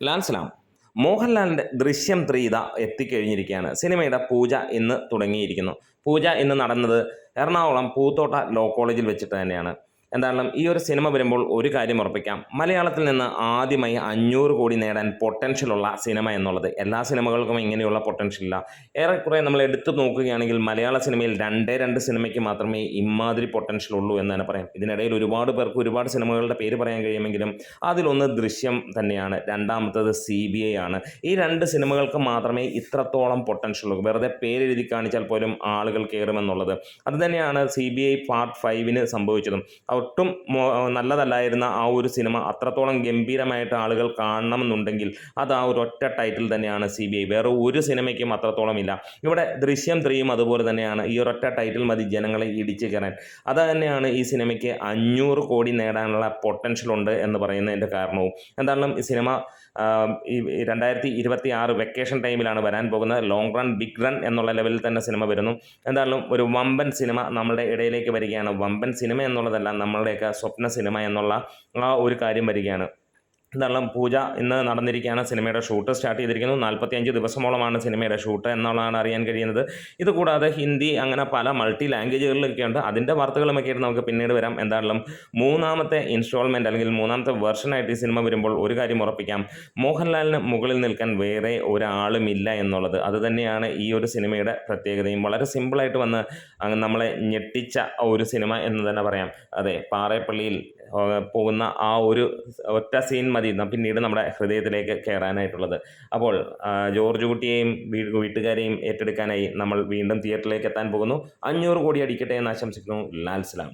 ലാൽ സലാം മോഹൻലാലിന്റെ ദൃശ്യം ത്രീ ഇതാ എത്തിക്കഴിഞ്ഞിരിക്കുകയാണ്. സിനിമയുടെ പൂജ ഇന്ന് തുടങ്ങിയിരിക്കുന്നു. പൂജ ഇന്ന് നടന്നത് എറണാകുളം പൂത്തോട്ട ലോ കോളേജിൽ വെച്ചിട്ട് തന്നെയാണ്. എന്തായാലും ഈ ഒരു സിനിമ വരുമ്പോൾ ഒരു കാര്യം ഉറപ്പിക്കാം. മലയാളത്തിൽ നിന്ന് ആദ്യമായി അഞ്ഞൂറ് കോടി നേടാൻ പൊട്ടൻഷ്യലുള്ള സിനിമ എന്നുള്ളത് എല്ലാ സിനിമകൾക്കും ഇങ്ങനെയുള്ള പൊട്ടൻഷ്യൽ ഇല്ല. ഏറെക്കുറെ നമ്മൾ എടുത്തു നോക്കുകയാണെങ്കിൽ മലയാള സിനിമയിൽ രണ്ടേ രണ്ട് സിനിമയ്ക്ക് മാത്രമേ ഇമാതിരി പൊട്ടൻഷ്യൽ ഉള്ളൂ എന്ന് തന്നെ പറയാം. ഇതിനിടയിൽ ഒരുപാട് പേർക്ക് ഒരുപാട് സിനിമകളുടെ പേര് പറയാൻ കഴിയുമെങ്കിലും അതിലൊന്ന് ദൃശ്യം തന്നെയാണ്. രണ്ടാമത്തത് സി ബി ഐ ആണ്. ഈ രണ്ട് സിനിമകൾക്ക് മാത്രമേ ഇത്രത്തോളം പൊട്ടൻഷ്യൽ ഉള്ളൂ. വെറുതെ പേരെഴുതി കാണിച്ചാൽ പോലും ആളുകൾ കയറുമെന്നുള്ളത് അതുതന്നെയാണ് സി ബി ഐ പാർട്ട് ഫൈവിന് സംഭവിച്ചതും. ഒട്ടും നല്ലതല്ലായിരുന്ന ആ ഒരു സിനിമ അത്രത്തോളം ഗംഭീരമായിട്ട് ആളുകൾ കാണണമെന്നുണ്ടെങ്കിൽ അത് ആ ഒരു ഒറ്റ ടൈറ്റിൽ തന്നെയാണ് സി ബി ഐ വേറെ ഒരു സിനിമയ്ക്കും അത്രത്തോളം ഇല്ല ഇവിടെ ദൃശ്യം ത്രീയും അതുപോലെ തന്നെയാണ്. ഈ ഒരൊറ്റ ടൈറ്റിൽ മതി ജനങ്ങളെ ഇടിച്ചു കയറാൻ. അത് തന്നെയാണ് ഈ സിനിമയ്ക്ക് അഞ്ഞൂറ് കോടി നേടാനുള്ള പൊട്ടൻഷ്യൽ ഉണ്ട് എന്ന് പറയുന്നതിന്റെ കാരണവും. എന്തായാലും ഈ സിനിമ ഈ രണ്ടായിരത്തി ഇരുപത്തി ആറ് വെക്കേഷൻ ടൈമിലാണ് വരാൻ പോകുന്നത്. ലോങ് റൺ ബിഗ് റൺ എന്നുള്ള ലെവലിൽ തന്നെ സിനിമ വരുന്നു. എന്തായാലും ഒരു വമ്പൻ സിനിമ നമ്മുടെ ഇടയിലേക്ക് വരികയാണ്. വമ്പൻ സിനിമ എന്നുള്ളതല്ല നമ്മളുടെയൊക്കെ സ്വപ്ന സിനിമ എന്നുള്ള ആ ഒരു കാര്യം വരികയാണ്. എന്തായാലും പൂജ ഇന്ന് നടന്നിരിക്കുകയാണ്. സിനിമയുടെ ഷൂട്ട് സ്റ്റാർട്ട് ചെയ്തിരിക്കുന്നു. നാൽപ്പത്തിയഞ്ച് ദിവസമോളമാണ് സിനിമയുടെ ഷൂട്ട് എന്നുള്ളതാണ് അറിയാൻ കഴിയുന്നത്. ഇതുകൂടാതെ ഹിന്ദി അങ്ങനെ പല മൾട്ടി ലാംഗ്വേജുകളിലൊക്കെ ഉണ്ട്. അതിന്റെ വാർത്തകളുമൊക്കെ ആയിട്ട് നമുക്ക് പിന്നീട് വരാം. എന്തായാലും മൂന്നാമത്തെ ഇൻസ്റ്റാൾമെന്റ് അല്ലെങ്കിൽ മൂന്നാമത്തെ വെർഷനായിട്ട് ഈ സിനിമ വരുമ്പോൾ ഒരു കാര്യം ഉറപ്പിക്കാം. മോഹൻലാലിന് മുകളിൽ നിൽക്കാൻ വേറെ ഒരാളുമില്ല എന്നുള്ളത്. അതുതന്നെയാണ് ഈ ഒരു സിനിമയുടെ പ്രത്യേകതയും. വളരെ സിമ്പിളായിട്ട് വന്ന് നമ്മളെ ഞെട്ടിച്ച ഒരു സിനിമ എന്ന് തന്നെ പറയാം. അതെ പാറേപ്പള്ളിയിൽ പോകുന്ന ആ ഒരു ഒറ്റ സീൻ മതി. പിന്നീട് നമ്മുടെ ഹൃദയത്തിലേക്ക് കയറാനായിട്ടുള്ളത് അപ്പോൾ ജോർജ് കുട്ടിയെയും വീട്ടുകാരെയും ഏറ്റെടുക്കാനായി നമ്മൾ വീണ്ടും തിയേറ്ററിലേക്ക് എത്താൻ പോകുന്നു. അഞ്ഞൂറ് കോടി അടിക്കട്ടെ എന്ന് ആശംസിക്കുന്നു. ലാൽ സലാം.